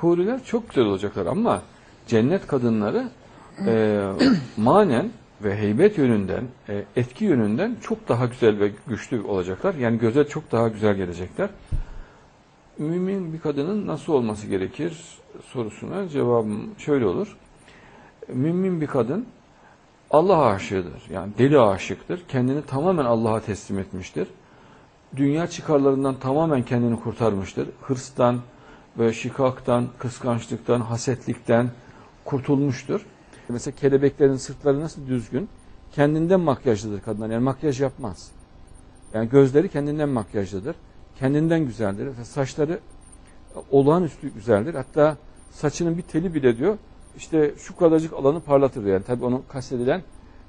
huriler çok güzel olacaklar ama cennet kadınları e, manen ve heybet yönünden, e, etki yönünden çok daha güzel ve güçlü olacaklar. Yani göze çok daha güzel gelecekler. Mümin bir kadının nasıl olması gerekir sorusuna cevabım şöyle olur. Mümin bir kadın Allah aşığıdır. Yani deli aşıktır. Kendini tamamen Allah'a teslim etmiştir. Dünya çıkarlarından tamamen kendini kurtarmıştır. Hırstan ve şikaktan, kıskançlıktan, hasetlikten kurtulmuştur. Mesela kelebeklerin sırtları nasıl düzgün? Kendinden makyajlıdır kadınlar. Yani makyaj yapmaz. Yani gözleri kendinden makyajlıdır. Kendinden güzeldir. Ve Saçları olağanüstü güzeldir. Hatta saçının bir teli bile diyor işte şu kadarcık alanı parlatır yani. Tabii onu kastedilen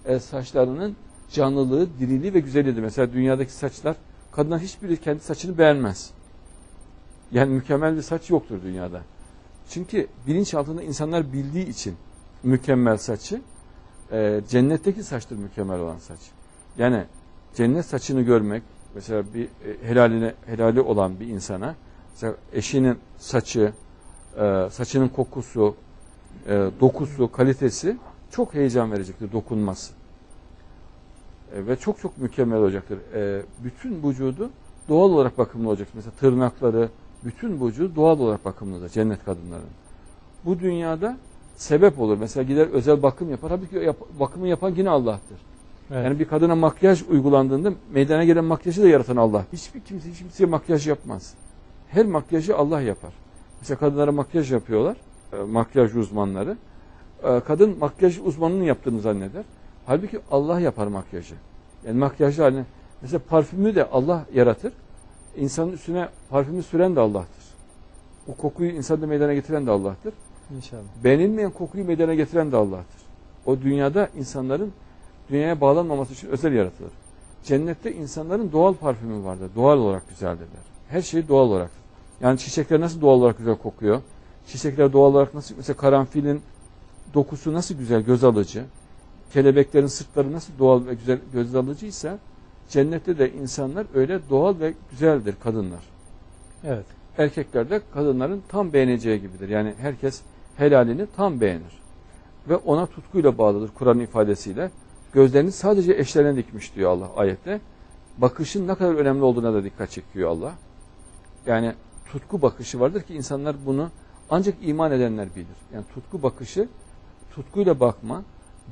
e, saçlarının canlılığı, diriliği ve güzelliğidir. Mesela dünyadaki saçlar kadınlar hiçbiri kendi saçını beğenmez. Yani mükemmel bir saç yoktur dünyada. Çünkü bilinç altında insanlar bildiği için mükemmel saçı e, cennetteki saçtır mükemmel olan saç. Yani cennet saçını görmek mesela bir e, helaline helali olan bir insana mesela eşinin saçı, e, saçının kokusu, e, dokusu, kalitesi çok heyecan verecektir dokunması. E, ve çok çok mükemmel olacaktır. E, bütün vücudu doğal olarak bakımlı olacaktır. Mesela tırnakları, bütün vücudu doğal olarak bakımlıdır cennet kadınların. Bu dünyada sebep olur. Mesela gider özel bakım yapar. Tabii ki yap, bakımı yapan yine Allah'tır. Evet. Yani bir kadına makyaj uygulandığında meydana gelen makyajı da yaratan Allah. Hiçbir kimse hiç kimseye makyaj yapmaz. Her makyajı Allah yapar. Mesela kadınlara makyaj yapıyorlar. e, makyaj uzmanları. E, kadın makyaj uzmanının yaptığını zanneder. Halbuki Allah yapar makyajı. Yani makyajlı haline. Mesela parfümü de Allah yaratır. İnsanın üstüne parfümü süren de Allah'tır. O kokuyu insanda meydana getiren de Allah'tır. İnşallah. Beğenilmeyen kokuyu meydana getiren de Allah'tır. O dünyada insanların dünyaya bağlanmaması için özel yaratılır. Cennette insanların doğal parfümü vardır. Doğal olarak güzeldirler. Her şey doğal olarak. Yani çiçekler nasıl doğal olarak güzel kokuyor? Çiçekler doğal olarak nasıl mesela karanfilin dokusu nasıl güzel göz alıcı? Kelebeklerin sırtları nasıl doğal ve güzel göz alıcıysa cennette de insanlar öyle doğal ve güzeldir kadınlar. Evet. Erkekler de kadınların tam beğeneceği gibidir. Yani herkes helalini tam beğenir. Ve ona tutkuyla bağlıdır Kur'an ifadesiyle. Gözlerini sadece eşlerine dikmiş diyor Allah ayette. Bakışın ne kadar önemli olduğuna da dikkat çekiyor Allah. Yani tutku bakışı vardır ki insanlar bunu ancak iman edenler bilir. Yani tutku bakışı, tutkuyla bakma,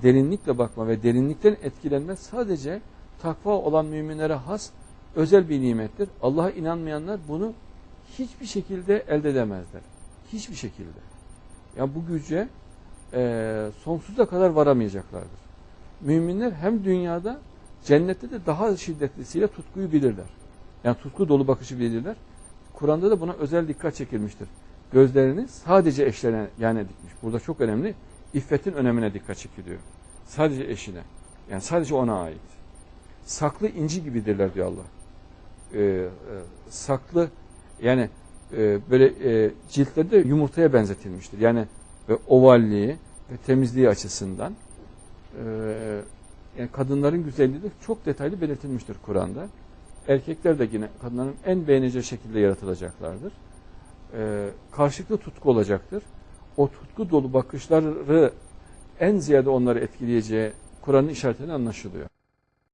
derinlikle bakma ve derinlikten etkilenme sadece takva olan müminlere has özel bir nimettir. Allah'a inanmayanlar bunu hiçbir şekilde elde edemezler. Hiçbir şekilde. Ya bu güce e, sonsuza kadar varamayacaklardır. Müminler hem dünyada cennette de daha şiddetlisiyle tutkuyu bilirler. Yani tutku dolu bakışı bilirler. Kur'an'da da buna özel dikkat çekilmiştir. Gözlerini sadece eşlerine yani dikmiş. Burada çok önemli. İffetin önemine dikkat çekiliyor. Sadece eşine. Yani sadece ona ait. Saklı inci gibidirler diyor Allah. Ee, e, saklı yani e, böyle e, ciltleri de yumurtaya benzetilmiştir. Yani ve ovalliği ve temizliği açısından e, yani kadınların güzelliği de çok detaylı belirtilmiştir Kur'an'da. Erkekler de yine kadınların en beğeneceği şekilde yaratılacaklardır. E, karşılıklı tutku olacaktır. O tutku dolu bakışları en ziyade onları etkileyeceği Kur'an'ın işaretleri anlaşılıyor.